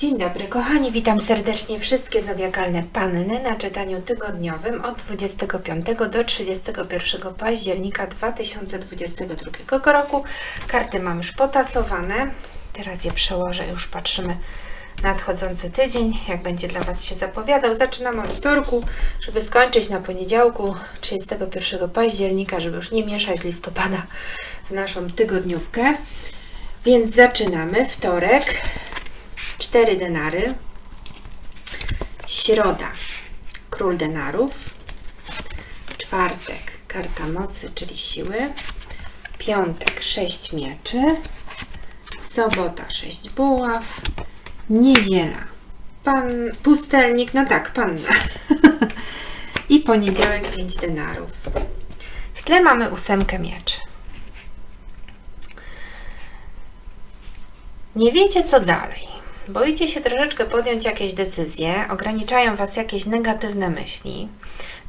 Dzień dobry, kochani, witam serdecznie wszystkie zodiakalne panny na czytaniu tygodniowym od 25 do 31 października 2022 roku. Karty mam już potasowane. Teraz je przełożę, już patrzymy nadchodzący tydzień, jak będzie dla Was się zapowiadał. Zaczynam od wtorku, żeby skończyć na poniedziałku 31 października, żeby już nie mieszać listopada w naszą tygodniówkę. Więc zaczynamy. Wtorek, 4 denary. Środa, król denarów. Czwartek, karta mocy, czyli siły. Piątek, 6 mieczy. Sobota, 6 buław. Niedziela, pan, pustelnik, no tak, panna. I poniedziałek, 5 denarów. W tle mamy ósemkę mieczy. Nie wiecie co dalej. Boicie się troszeczkę podjąć jakieś decyzje, ograniczają Was jakieś negatywne myśli.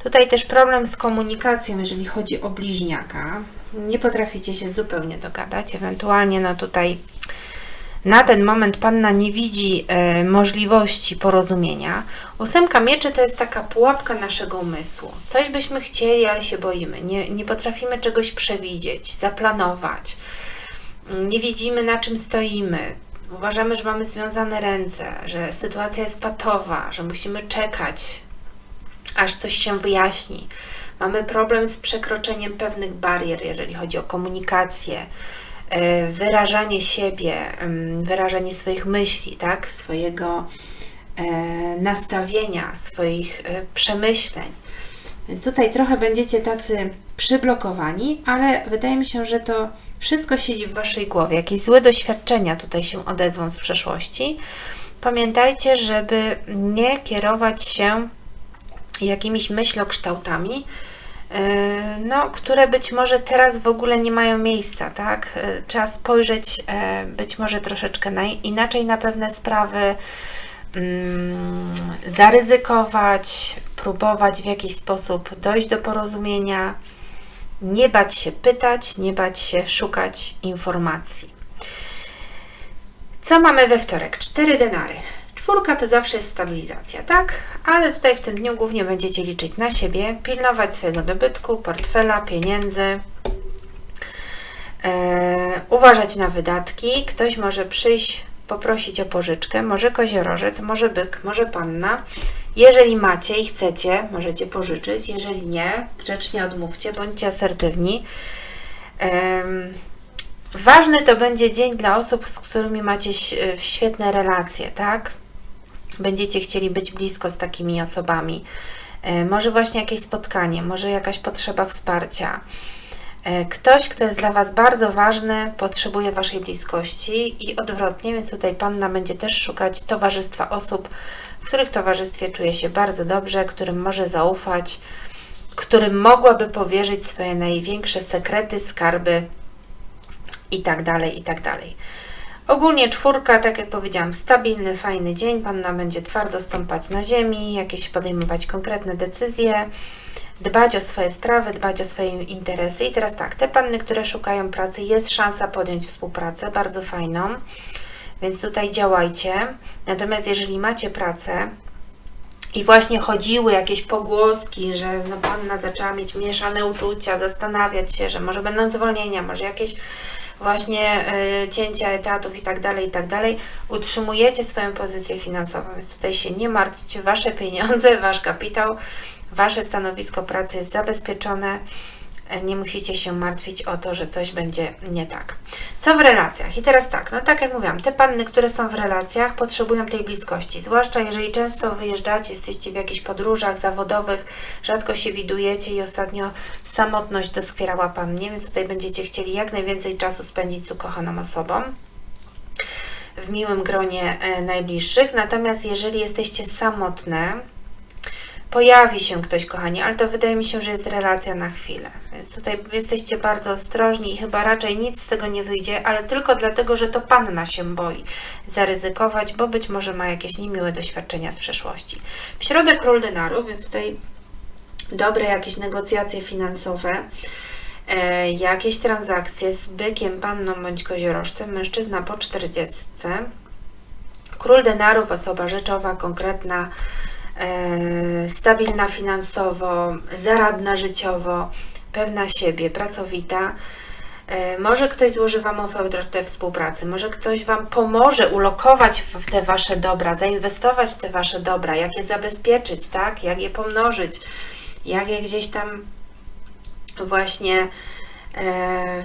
Tutaj też problem z komunikacją, jeżeli chodzi o bliźniaka. Nie potraficie się zupełnie dogadać, ewentualnie no tutaj na ten moment Panna nie widzi e, możliwości porozumienia. Ósemka mieczy to jest taka pułapka naszego umysłu. Coś byśmy chcieli, ale się boimy. Nie, nie potrafimy czegoś przewidzieć, zaplanować. Nie widzimy na czym stoimy. Uważamy, że mamy związane ręce, że sytuacja jest patowa, że musimy czekać, aż coś się wyjaśni. Mamy problem z przekroczeniem pewnych barier, jeżeli chodzi o komunikację, e, wyrażanie siebie, wyrażanie swoich myśli, tak, swojego e, nastawienia, swoich e, przemyśleń. Więc tutaj trochę będziecie tacy przyblokowani, ale wydaje mi się, że to wszystko siedzi w Waszej głowie. Jakieś złe doświadczenia tutaj się odezwą z przeszłości. Pamiętajcie, żeby nie kierować się jakimiś myślokształtami, yy, no, które być może teraz w ogóle nie mają miejsca, tak? Yy, Trzeba spojrzeć yy, być może troszeczkę na, inaczej na pewne sprawy, mm, zaryzykować, próbować w jakiś sposób dojść do porozumienia, nie bać się pytać, nie bać się szukać informacji. Co mamy we wtorek? Cztery denary. Czwórka to zawsze jest stabilizacja, tak? Ale tutaj w tym dniu głównie będziecie liczyć na siebie, pilnować swojego dobytku, portfela, pieniędzy, e, uważać na wydatki. Ktoś może przyjść, poprosić o pożyczkę, może koziorożec, może byk, może panna. Jeżeli macie i chcecie, możecie pożyczyć. Jeżeli nie, grzecznie odmówcie, bądźcie asertywni. Em, Ważny to będzie dzień dla osób, z którymi macie ś- świetne relacje, tak? Będziecie chcieli być blisko z takimi osobami. E, Może właśnie jakieś spotkanie, może jakaś potrzeba wsparcia. E, Ktoś, kto jest dla Was bardzo ważny, potrzebuje Waszej bliskości i odwrotnie, więc tutaj Panna będzie też szukać towarzystwa osób, w których towarzystwie czuje się bardzo dobrze, którym może zaufać, którym mogłaby powierzyć swoje największe sekrety, skarby i tak dalej, i tak. Ogólnie czwórka, tak jak powiedziałam, stabilny, fajny dzień. Panna będzie twardo stąpać na ziemi, jakieś podejmować konkretne decyzje, dbać o swoje sprawy, dbać o swoje interesy. I teraz tak, te panny, które szukają pracy, jest szansa podjąć współpracę, bardzo fajną, więc tutaj działajcie. Natomiast jeżeli macie pracę, i właśnie chodziły jakieś pogłoski, że no panna zaczęła mieć mieszane uczucia, zastanawiać się, że może będą zwolnienia, może jakieś właśnie y, cięcia etatów i tak dalej, i tak dalej. Utrzymujecie swoją pozycję finansową, więc tutaj się nie martwcie. Wasze pieniądze, wasz kapitał, wasze stanowisko pracy jest zabezpieczone. E, Nie musicie się martwić o to, że coś będzie nie tak. Co w relacjach? I teraz tak, no tak jak mówiłam, te panny, które są w relacjach, potrzebują tej bliskości. Zwłaszcza jeżeli często wyjeżdzacie, jesteście w jakichś podróżach zawodowych, rzadko się widujecie i ostatnio samotność doskwierała pannie, więc tutaj będziecie chcieli jak najwięcej czasu spędzić z ukochaną osobą w miłym gronie e, najbliższych. Natomiast jeżeli jesteście samotne, pojawi się ktoś, kochani, ale to wydaje mi się, że jest relacja na chwilę. Więc tutaj jesteście bardzo ostrożni i chyba raczej nic z tego nie wyjdzie, ale tylko dlatego, że to panna się boi zaryzykować, bo być może ma jakieś niemiłe doświadczenia z przeszłości. W środę król denarów, więc tutaj dobre jakieś negocjacje finansowe, e, jakieś transakcje z bykiem, panną bądź koziorożcem, mężczyzna po 40 Król denarów, osoba rzeczowa, konkretna, stabilna finansowo, zaradna życiowo, pewna siebie, pracowita. E, może ktoś złoży Wam ofertę współpracy, może ktoś Wam pomoże ulokować w te Wasze dobra, zainwestować w te Wasze dobra, jak je zabezpieczyć, tak? jak je pomnożyć, jak je gdzieś tam właśnie e,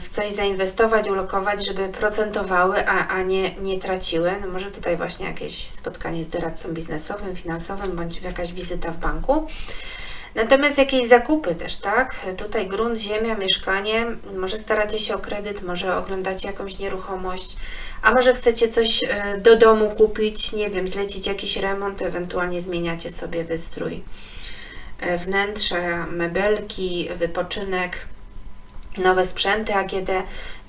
w coś zainwestować, ulokować, żeby procentowały, a, a nie, nie traciły. No może tutaj właśnie jakieś spotkanie z doradcą biznesowym, finansowym, bądź jakaś wizyta w banku. Natomiast jakieś zakupy też, tak? Tutaj grunt, ziemia, mieszkanie, może staracie się o kredyt, może oglądacie jakąś nieruchomość, a może chcecie coś e, do domu kupić, nie wiem, zlecić jakiś remont, ewentualnie zmieniacie sobie wystrój e, wnętrze, mebelki, wypoczynek, nowe sprzęty AGD,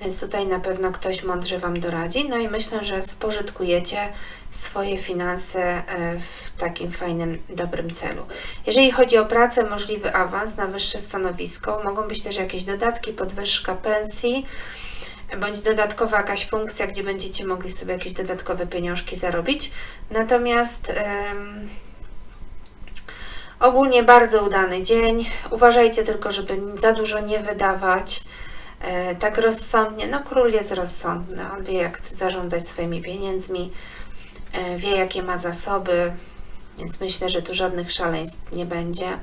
więc tutaj na pewno ktoś mądrze Wam doradzi. No i myślę, że spożytkujecie swoje finanse e, w takim fajnym, dobrym celu. Jeżeli chodzi o pracę, możliwy awans na wyższe stanowisko, mogą być też jakieś dodatki, podwyżka pensji, bądź dodatkowa jakaś funkcja, gdzie będziecie mogli sobie jakieś dodatkowe pieniążki zarobić. Natomiast um, ogólnie bardzo udany dzień. Uważajcie tylko, żeby za dużo nie wydawać. E, tak rozsądnie, no król jest rozsądny, on wie jak zarządzać swoimi pieniędzmi. E, wie jakie ma zasoby, więc myślę, że tu żadnych szaleństw nie będzie.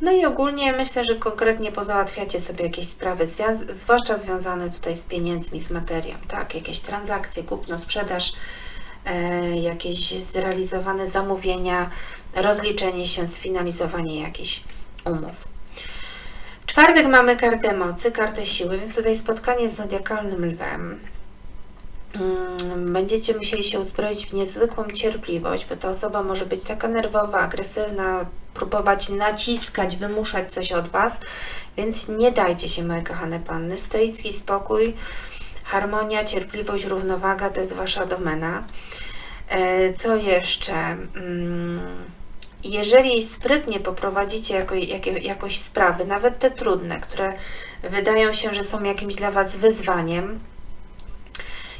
No i ogólnie myślę, że konkretnie pozałatwiacie sobie jakieś sprawy, zwłaszcza związane tutaj z pieniędzmi, z materią, tak? Jakieś transakcje, kupno, sprzedaż, jakieś zrealizowane zamówienia, rozliczenie się, sfinalizowanie jakichś umów. Czwartek mamy kartę mocy, kartę siły, więc tutaj spotkanie z zodiakalnym lwem. Mm, będziecie musieli się uzbroić w niezwykłą cierpliwość, bo ta osoba może być taka nerwowa, agresywna, próbować naciskać, wymuszać coś od Was, więc nie dajcie się, moje kochane panny. Stoicki spokój, harmonia, cierpliwość, równowaga to jest Wasza domena. E, co jeszcze? Mm, jeżeli sprytnie poprowadzicie jako, jako, jakoś sprawy, nawet te trudne, które wydają się, że są jakimś dla Was wyzwaniem,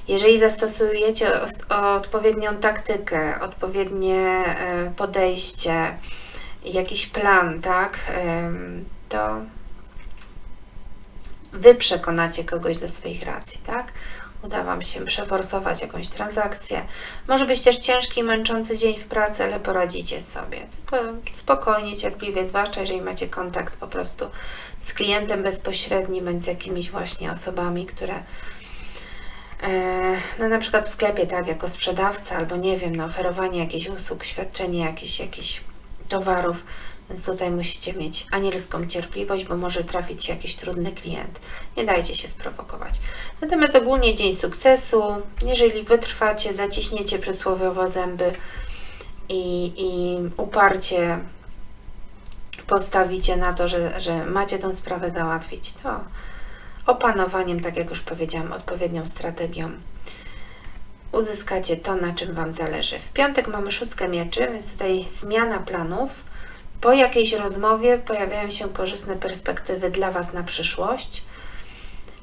jeżeli zastosujecie odpowiednią taktykę, odpowiednie e, podejście, jakiś plan, tak, to Wy przekonacie kogoś do swoich racji, tak? Uda Wam się przeforsować jakąś transakcję. Może być też ciężki, męczący dzień w pracy, ale poradzicie sobie. Tylko spokojnie, cierpliwie, zwłaszcza jeżeli macie kontakt po prostu z klientem bezpośrednim, bądź z jakimiś właśnie osobami, które E, no na przykład w sklepie, tak, jako sprzedawca, albo nie wiem, no oferowanie jakichś usług, świadczenie jakichś, jakichś towarów, więc tutaj musicie mieć anielską cierpliwość, bo może trafić jakiś trudny klient. Nie dajcie się sprowokować. Natomiast ogólnie dzień sukcesu, jeżeli wytrwacie, zaciśniecie przysłowiowo zęby i, i uparcie postawicie na to, że, że macie tą sprawę załatwić, to opanowaniem, tak jak już powiedziałam, odpowiednią strategią uzyskacie to, na czym Wam zależy. W piątek mamy szóstkę mieczy, więc tutaj zmiana planów. Po jakiejś rozmowie pojawiają się korzystne perspektywy dla Was na przyszłość.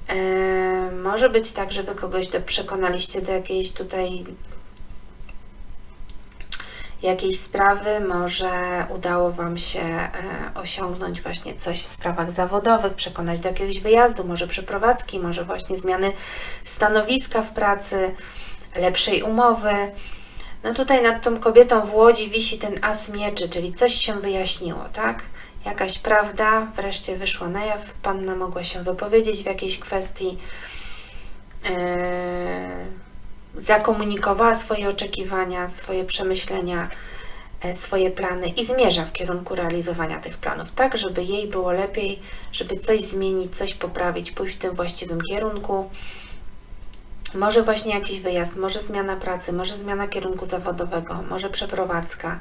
Eee, może być tak, że Wy kogoś do, przekonaliście do jakiejś tutaj jakiejś sprawy, może udało Wam się e, osiągnąć właśnie coś w sprawach zawodowych, przekonać do jakiegoś wyjazdu, może przeprowadzki, może właśnie zmiany stanowiska w pracy, lepszej umowy. No tutaj nad tą kobietą w Łodzi wisi ten as mieczy, czyli coś się wyjaśniło, tak? Jakaś prawda wreszcie wyszła na jaw, panna mogła się wypowiedzieć w jakiejś kwestii. Yy zakomunikowała swoje oczekiwania, swoje przemyślenia, e, swoje plany i zmierza w kierunku realizowania tych planów, tak żeby jej było lepiej, żeby coś zmienić, coś poprawić, pójść w tym właściwym kierunku. Może właśnie jakiś wyjazd, może zmiana pracy, może zmiana kierunku zawodowego, może przeprowadzka,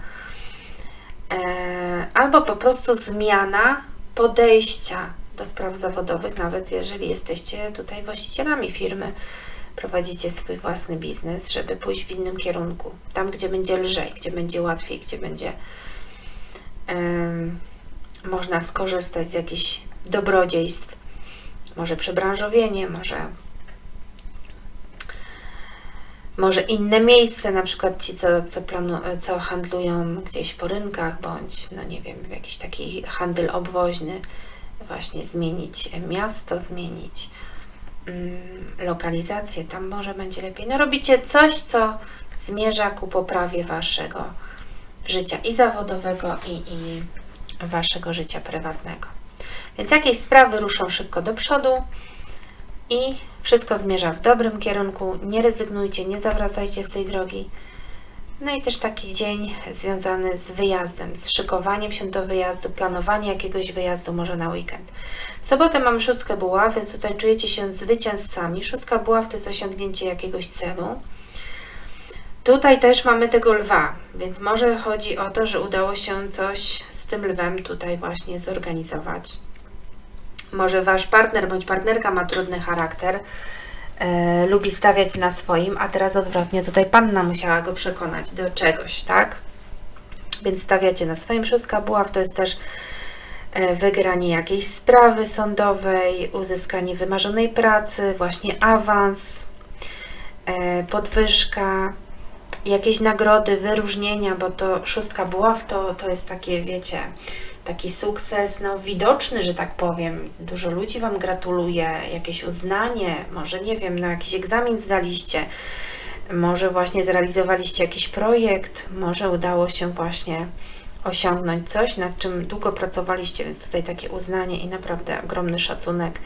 e, albo po prostu zmiana podejścia do spraw zawodowych, nawet jeżeli jesteście tutaj właścicielami firmy prowadzicie swój własny biznes, żeby pójść w innym kierunku. Tam, gdzie będzie lżej, gdzie będzie łatwiej, gdzie będzie można skorzystać z jakichś dobrodziejstw. Może przebranżowienie, może może inne miejsce, na przykład ci, co, co, planu, co handlują gdzieś po rynkach, bądź, no nie wiem, w jakiś taki handel obwoźny, właśnie zmienić miasto, zmienić mm, lokalizację, tam może będzie lepiej. No robicie coś, co zmierza ku poprawie waszego życia i zawodowego, i, i waszego życia prywatnego. Więc jakieś sprawy ruszą szybko do przodu i wszystko zmierza w dobrym kierunku. Nie rezygnujcie, nie zawracajcie z tej drogi. No i też taki dzień związany z wyjazdem, z szykowaniem się do wyjazdu, planowanie jakiegoś wyjazdu może na weekend. W sobotę szóstkę buław, więc tutaj czujecie się zwycięzcami. Szóstka buław to jest osiągnięcie jakiegoś celu. Tutaj też mamy tego lwa, więc może chodzi o to, że udało się coś z tym lwem tutaj właśnie zorganizować. Może wasz partner bądź partnerka ma trudny charakter, e, lubi stawiać na swoim, a teraz odwrotnie, tutaj panna musiała go przekonać do czegoś, tak? Więc stawiacie na swoim. Szóstka buław to jest też e, wygranie jakiejś sprawy sądowej, uzyskanie wymarzonej pracy, właśnie awans, e, podwyżka, jakieś nagrody, wyróżnienia, bo to szóstka buław to, to jest takie, wiecie, taki sukces, no widoczny, że tak powiem. Dużo ludzi Wam gratuluje, jakieś uznanie, może nie wiem, na jakiś egzamin zdaliście, może właśnie zrealizowaliście jakiś projekt, może udało się właśnie osiągnąć coś, nad czym długo pracowaliście, więc tutaj takie uznanie i naprawdę ogromny szacunek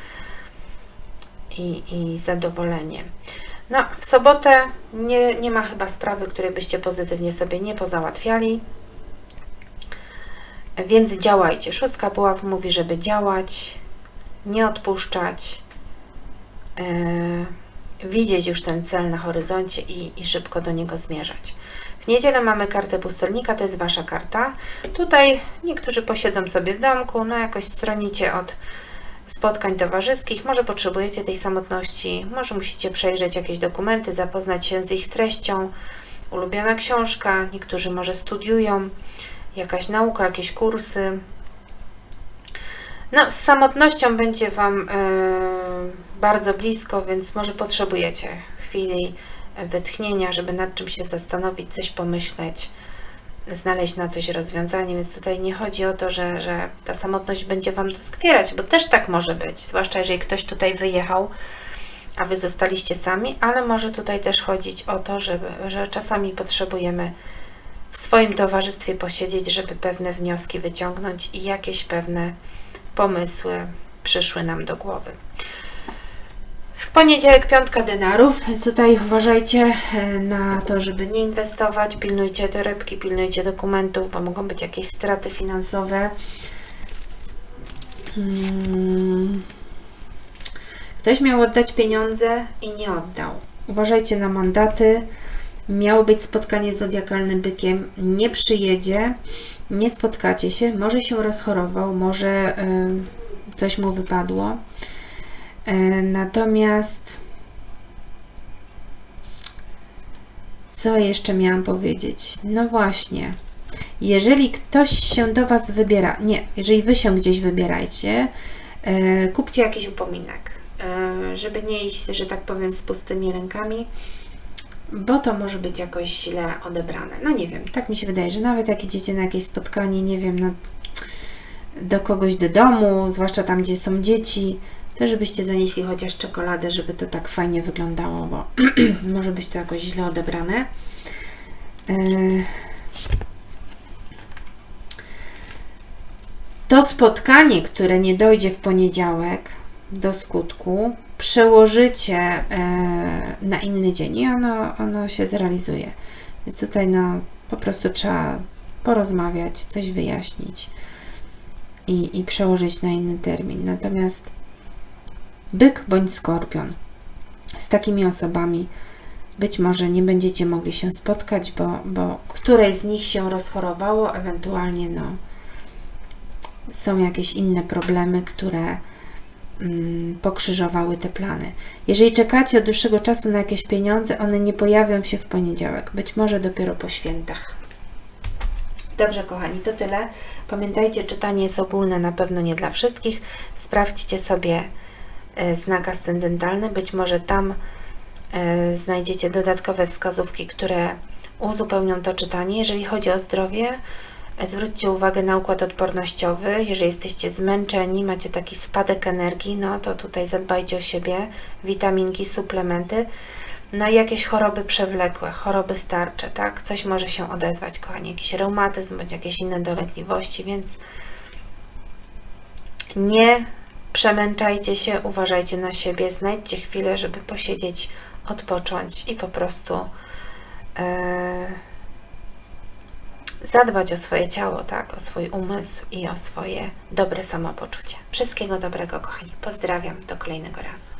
i, i zadowolenie. No, w sobotę nie, nie ma chyba sprawy, której byście pozytywnie sobie nie pozałatwiali. Więc działajcie. Szóstka buław mówi, żeby działać, nie odpuszczać, yy, widzieć już ten cel na horyzoncie i, i szybko do niego zmierzać. W niedzielę mamy kartę pustelnika, to jest Wasza karta. Tutaj niektórzy posiedzą sobie w domku, no jakoś stronicie od spotkań towarzyskich, może potrzebujecie tej samotności, może musicie przejrzeć jakieś dokumenty, zapoznać się z ich treścią, ulubiona książka, niektórzy może studiują, jakaś nauka, jakieś kursy. No, z samotnością będzie Wam yy, bardzo blisko, więc może potrzebujecie chwili wytchnienia, żeby nad czym się zastanowić, coś pomyśleć, znaleźć na coś rozwiązanie, więc tutaj nie chodzi o to, że, że ta samotność będzie Wam doskwierać, bo też tak może być, zwłaszcza jeżeli ktoś tutaj wyjechał, a Wy zostaliście sami, ale może tutaj też chodzić o to, żeby, że czasami potrzebujemy w swoim towarzystwie posiedzieć, żeby pewne wnioski wyciągnąć i jakieś pewne pomysły przyszły nam do głowy. Poniedziałek piątka denarów, więc tutaj uważajcie e, na to, żeby nie inwestować, pilnujcie torebki, pilnujcie dokumentów, bo mogą być jakieś straty finansowe. Hmm. Ktoś miał oddać pieniądze i nie oddał. Uważajcie na mandaty. Miało być spotkanie z zodiakalnym bykiem, nie przyjedzie, nie spotkacie się, może się rozchorował, może y, coś mu wypadło. Y, natomiast co jeszcze miałam powiedzieć? No właśnie, jeżeli ktoś się do Was wybiera, nie, jeżeli Wy się gdzieś wybierajcie, y, kupcie jakiś upominek, żeby nie iść, że tak powiem, z pustymi rękami bo to może być jakoś źle odebrane. No nie wiem, tak mi się wydaje, że nawet jak idziecie na jakieś spotkanie, nie wiem, no, do kogoś do domu, zwłaszcza tam, gdzie są dzieci, to żebyście zanieśli chociaż czekoladę, żeby to tak fajnie wyglądało, bo może być to jakoś źle odebrane. Yy. To spotkanie, które nie dojdzie w poniedziałek do skutku, przełożycie e, na inny dzień i ono, ono się zrealizuje. Więc tutaj no, po prostu trzeba porozmawiać, coś wyjaśnić i, i przełożyć na inny termin. Natomiast byk bądź skorpion z takimi osobami być może nie będziecie mogli się spotkać, bo, bo któreś z nich się rozchorowało, ewentualnie no, są jakieś inne problemy, które Mm, pokrzyżowały te plany. Jeżeli czekacie od dłuższego czasu na jakieś pieniądze, one nie pojawią się w poniedziałek, być może dopiero po świętach. Dobrze, kochani, to tyle. Pamiętajcie, czytanie jest ogólne, na pewno nie dla wszystkich. Sprawdźcie sobie znak ascendentalny, być może tam e, znajdziecie dodatkowe wskazówki, które uzupełnią to czytanie. Jeżeli chodzi o zdrowie, e, zwróćcie uwagę na układ odpornościowy. Jeżeli jesteście zmęczeni, macie taki spadek energii, no to tutaj zadbajcie o siebie, witaminki, suplementy. No i jakieś choroby przewlekłe, choroby starcze, tak? Coś może się odezwać, kochani, jakiś reumatyzm bądź jakieś inne dolegliwości, więc nie przemęczajcie się, uważajcie na siebie, znajdźcie chwilę, żeby posiedzieć, odpocząć i po prostu e, zadbać o swoje ciało, tak, o swój umysł i o swoje dobre samopoczucie. Wszystkiego dobrego, kochani. Pozdrawiam, do kolejnego razu.